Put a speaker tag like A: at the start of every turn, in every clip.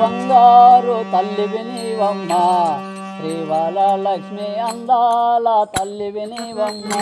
A: బంగారు తల్లి వినివమ్మ శ్రీవాల లక్ష్మి అందాల తల్లి వినివమ్మ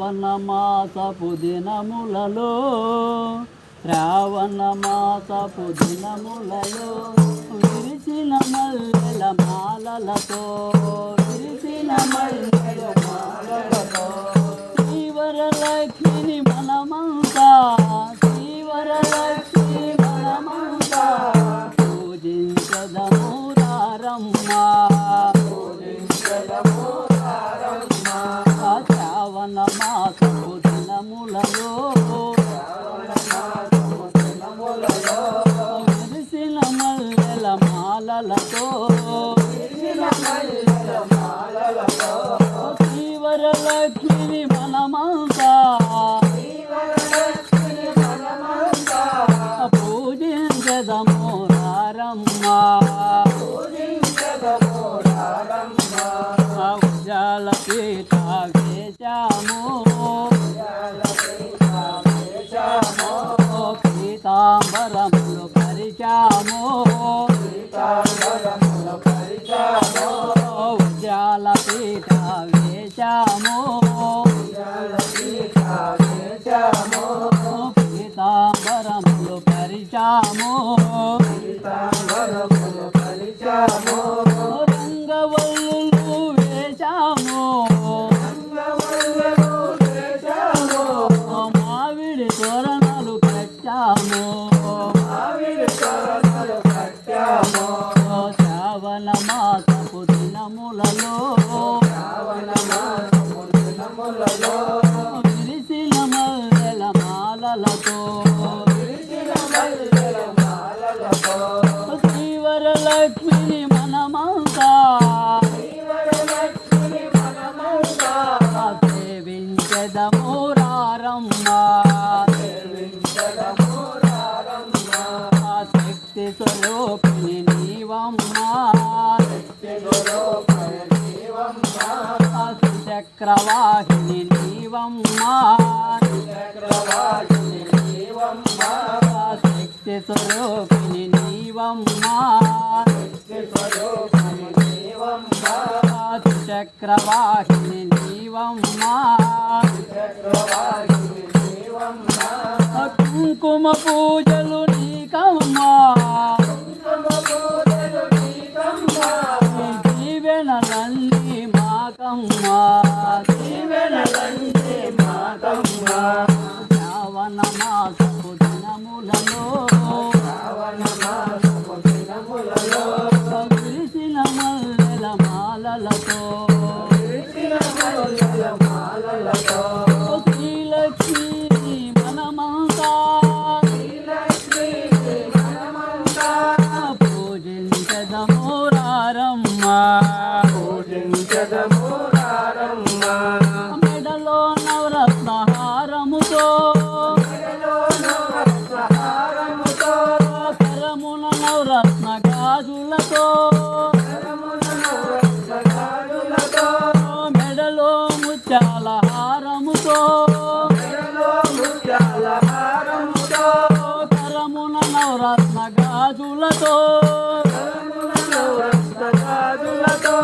A: శ్రావణమాసపు దినములలో శ్రావణమాసపు దినములలో విరిచిన మల్లెల మాలలతో విరిచిన మల్లెల మాలలతో శ్రీవర లక్ష్మిని మనమంతా శ్రీవర లక్ష్మి మనమంతా పూజించదము రారమ్మా. శ్రావణ మాసపు దినములలో విరిసిన మల్లెల మాలలతో శ్రీవరలక్ష్మిని మనమంతా పూజించదము రారమ్మ. ఉజాల పీఠ వేశాము పీతాంబరములు పరిచాము. ఉజాల పీఠ వేశాము పీతాంబరములు పరిచాము రంగవల్లులు చేశాము శ్రావణ మాసపు దినములలో విరిసిన మల్లెల మాలలతో చక్రవాహిని నీవమ్మ. శక్తి స్వరూపిణి నీవమ్మ. చక్రవాహిని నీవమ్మ. కుంకుమ పూజలు আল্লাহ కరమున నవరత్న గాజులతో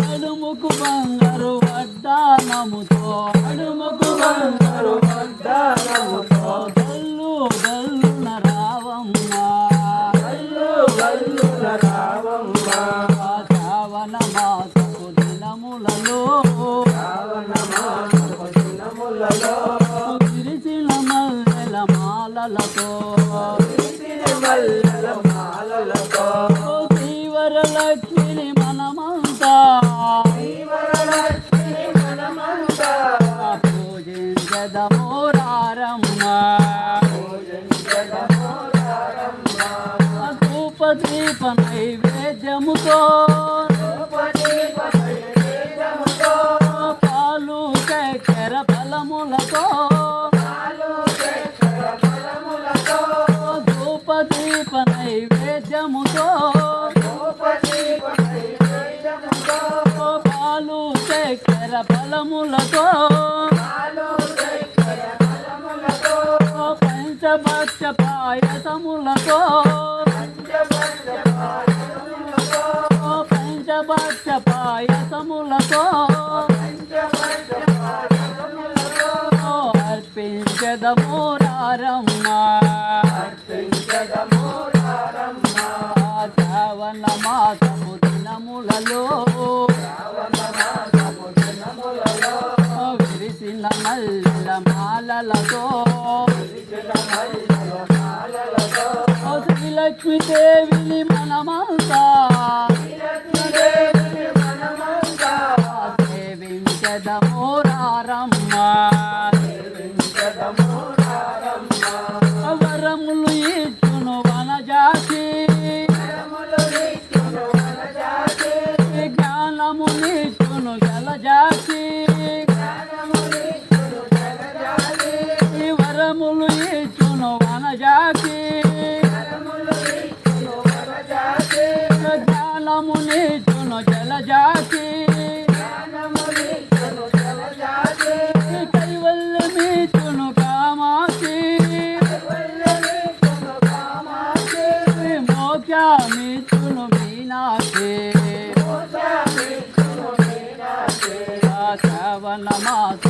A: నడుముకు బంగారు వడ్డానముతో నడుముకు బంగారు వడ్డానముతో గల్లు గల్లున రావమ్మ శ్రావణ మాసపు దినములలో విరిసిన మల్లెల మాలలతో శ్రీవరలక్ష్మిని మనమంతా ఫలములతో పంచభక్ష పాయసములతో పంచభక్ష పాయసములతో అర్పించదము రారమ్మ శ్రావణ మాసము దినములలో మురిసిన మల్ల మాలలతో లక్ష్మీదేవిని మనమంతా 了あ。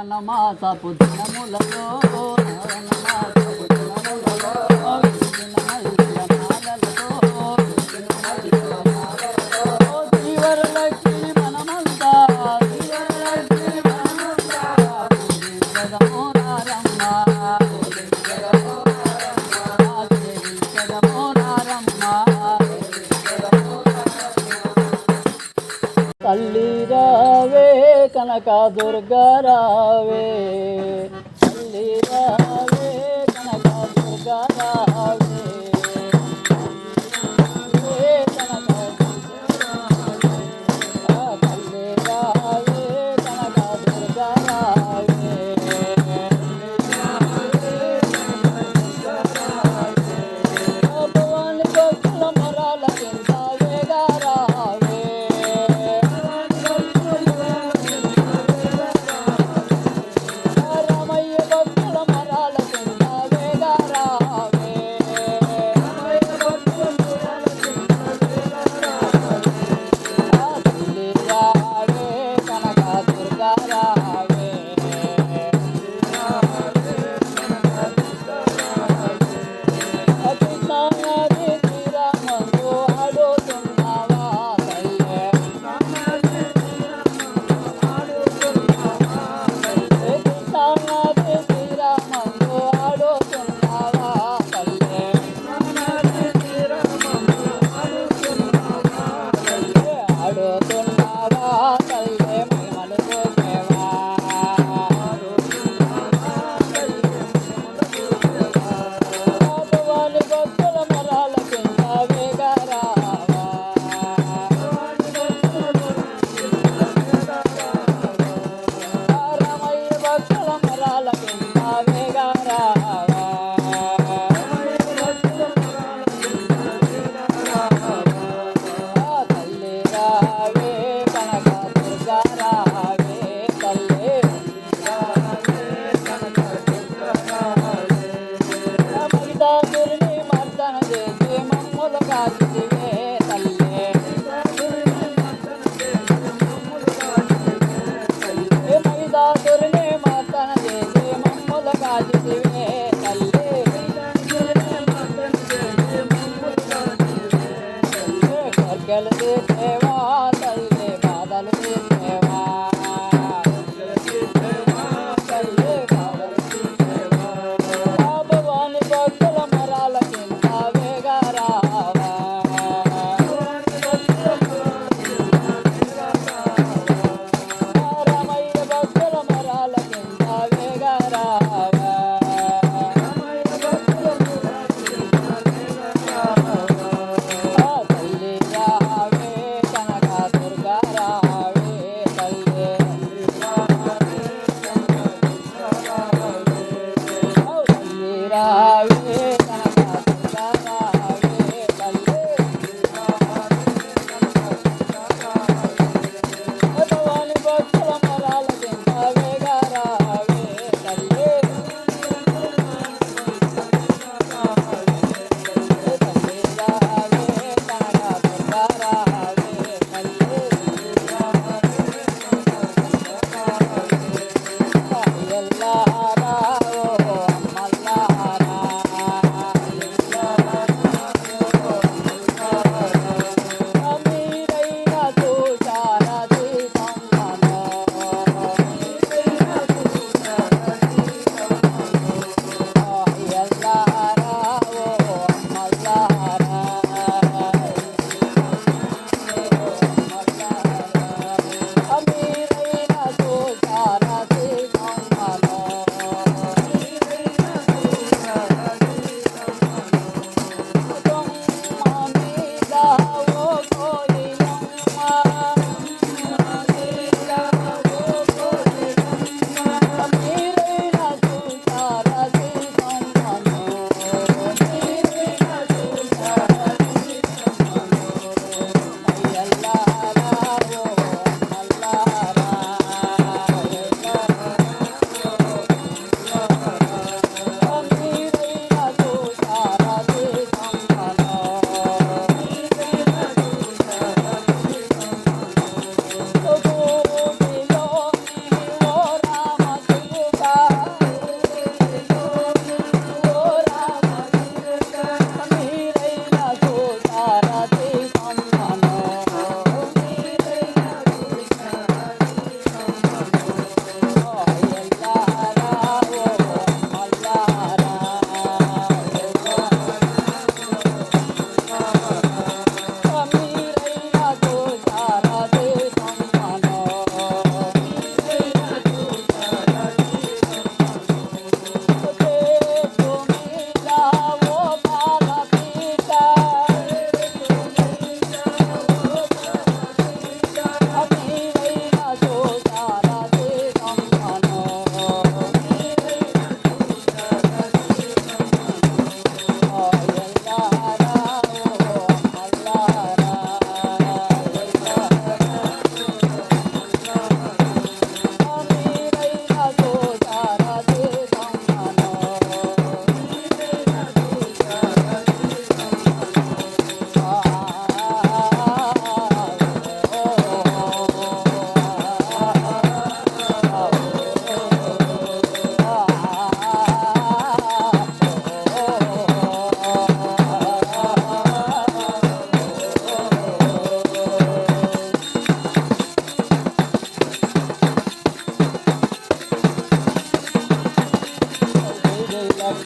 A: వనమాసపు దినములలో వనమాసపు దినములలో का दुर्गा रावे।